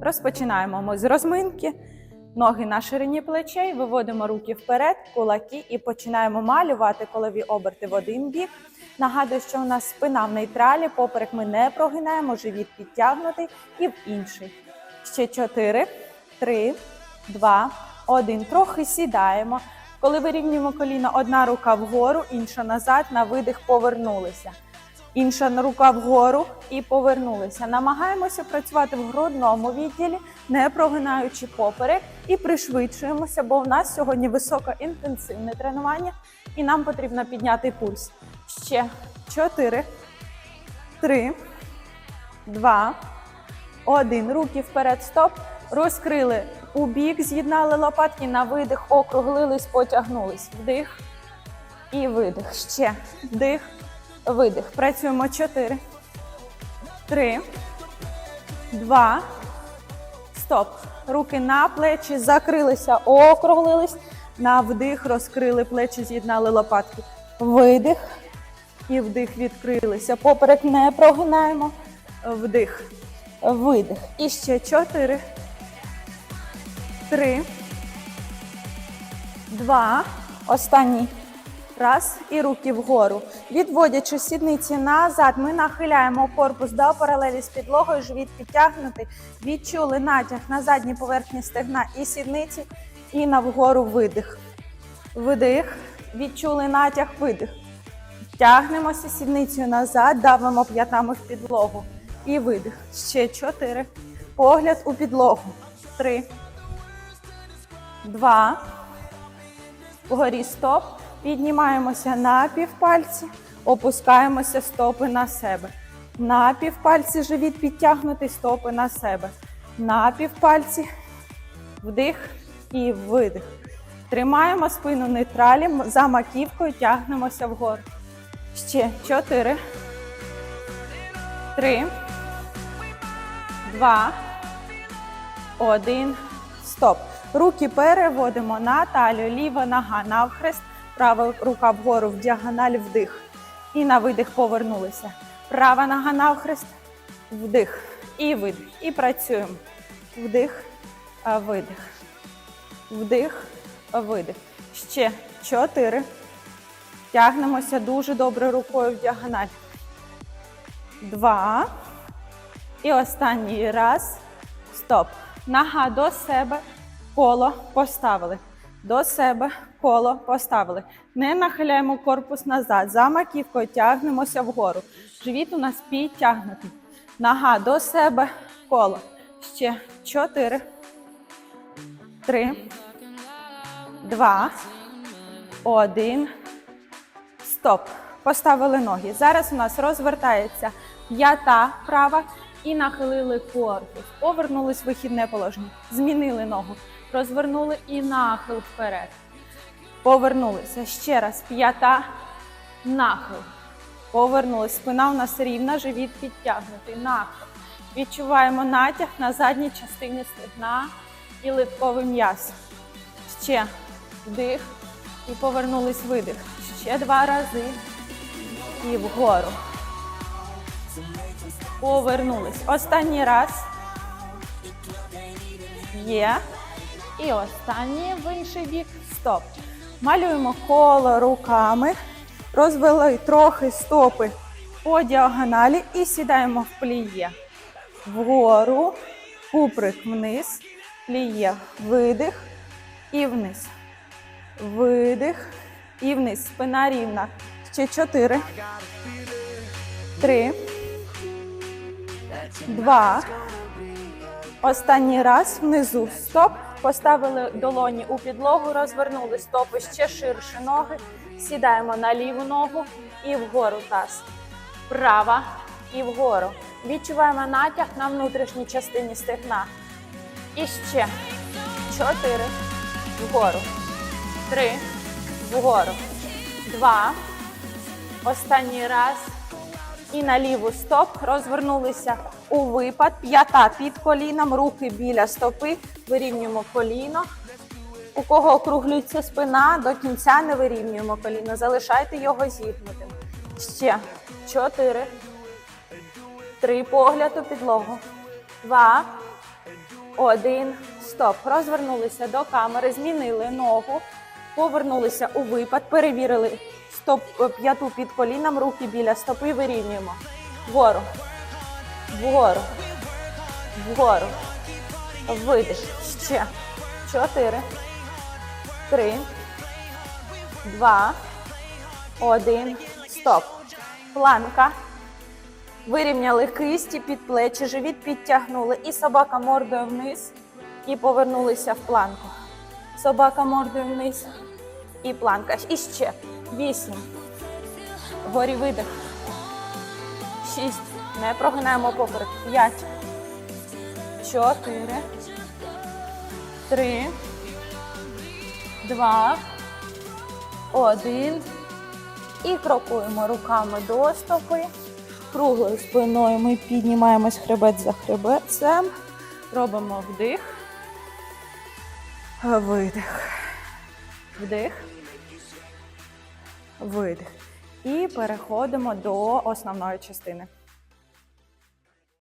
Розпочинаємо ми з розминки. Ноги на ширині плечей, виводимо руки вперед, кулаки і починаємо малювати колові оберти в один бік. Нагадую, що у нас спина в нейтралі, поперек ми не прогинаємо, живіт підтягнутий і в інший. Ще чотири, три, два, один. Трохи сідаємо. Коли вирівнюємо коліна, одна рука вгору, інша назад, на видих повернулися. Інша рука вгору і повернулися. Намагаємося працювати в грудному відділі, не прогинаючи поперек, і пришвидшуємося, бо в нас сьогодні високоінтенсивне тренування, і нам потрібно підняти пульс. Ще 4, 3, 2, 1. Руки вперед, стоп. Розкрили у бік, з'єднали лопатки на видих, округлились, потягнулись. Вдих і видих. Ще вдих, видих. Працюємо 4, 3, 2, стоп. Руки на плечі, закрилися, округлились. На вдих, розкрили плечі, з'єднали лопатки. Видих і вдих, відкрилися. Поперек не прогинаємо. Вдих, видих. І ще 4, 3, 2, останній. Раз і руки вгору. Відводячи сідниці назад, ми нахиляємо корпус до паралелі з підлогою, живіт підтягнутий. Відчули натяг на задній поверхні стегна і сідниці, і на вгору видих. Видих. Відчули натяг, видих. Тягнемося сідницею назад, давимо п'ятами в підлогу. І видих. Ще чотири. Погляд у підлогу. Три. Два. Вгорі стоп. Піднімаємося на півпальці, опускаємося стопи на себе. На півпальці живіт підтягнутий, стопи на себе. На півпальці вдих і видих. Тримаємо спину нейтралі, за маківкою тягнемося вгору. Ще чотири. Три. Два. Один. Стоп. Руки переводимо на талію, ліва нога навхрест, права рука вгору в діагональ вдих. І на видих повернулися. Права нога навхрест, вдих і видих. І працюємо. Вдих, видих. Вдих, видих. Ще чотири. Тягнемося дуже добре рукою в діагональ. Два. І останній раз. Стоп. Нога до себе. Коло поставили. До себе коло поставили. Не нахиляємо корпус назад. За маківкою тягнемося вгору. Живіт у нас підтягнутий. Нога до себе коло. Ще чотири. Три. Два. Один. Стоп. Поставили ноги. Зараз у нас розвертається п'ята права і нахилили корпус. Повернулись в вихідне положення. Змінили ногу. Розвернули і нахил вперед. Повернулися. Ще раз. П'ята. Нахил. Повернулись. Спина у нас рівна, живіт підтягнутий. Нахил. Відчуваємо натяг на задній частині стегна і литковий м'яз. Ще вдих. І повернулись видих. Ще два рази. І вгору. Повернулись. Останній раз. Є. І останній в інший бік. Стоп. Малюємо коло руками. Розвели трохи стопи по діагоналі і сідаємо в пліє. Вгору. Куприк вниз. Пліє. Видих. І вниз. Видих. І вниз. Спина рівна. Ще чотири. Три. Два. Останній раз внизу. Стоп. Поставили долоні у підлогу, розвернули стопи ще ширше ноги. Сідаємо на ліву ногу і вгору таз. Права і вгору. Відчуваємо натяг на внутрішній частині стегна. І ще. Чотири. Вгору. Три. Вгору. Два. Останній раз. І на ліву стоп. Розвернулися у випад. П'ята під коліном, руки біля стопи. Вирівнюємо коліно. У кого округлюється спина, до кінця не вирівнюємо коліно. Залишайте його зігнутим. Ще чотири. Три. Погляд у підлогу. Два. Один. Стоп. Розвернулися до камери, змінили ногу, повернулися у випад, перевірили стоп п'яту під коліном, руки біля стопи вирівнюємо. Вгору. Вгору. Вгору. Видих. Ще. Чотири. Три. Два. Один. Стоп. Планка. Вирівняли кисті під плечі, живіт підтягнули. І собака мордою вниз. І повернулися в планку. Собака мордою вниз. І планка. І ще. Вісім. Горі видих. Шість. Не прогинаємо поперек. П'ять. Чотири. Три. Два. Один. І крокуємо руками до стопи. Круглою спиною ми піднімаємось хребет за хребетцем. Робимо вдих. Видих. Вдих. Видих. І переходимо до основної частини.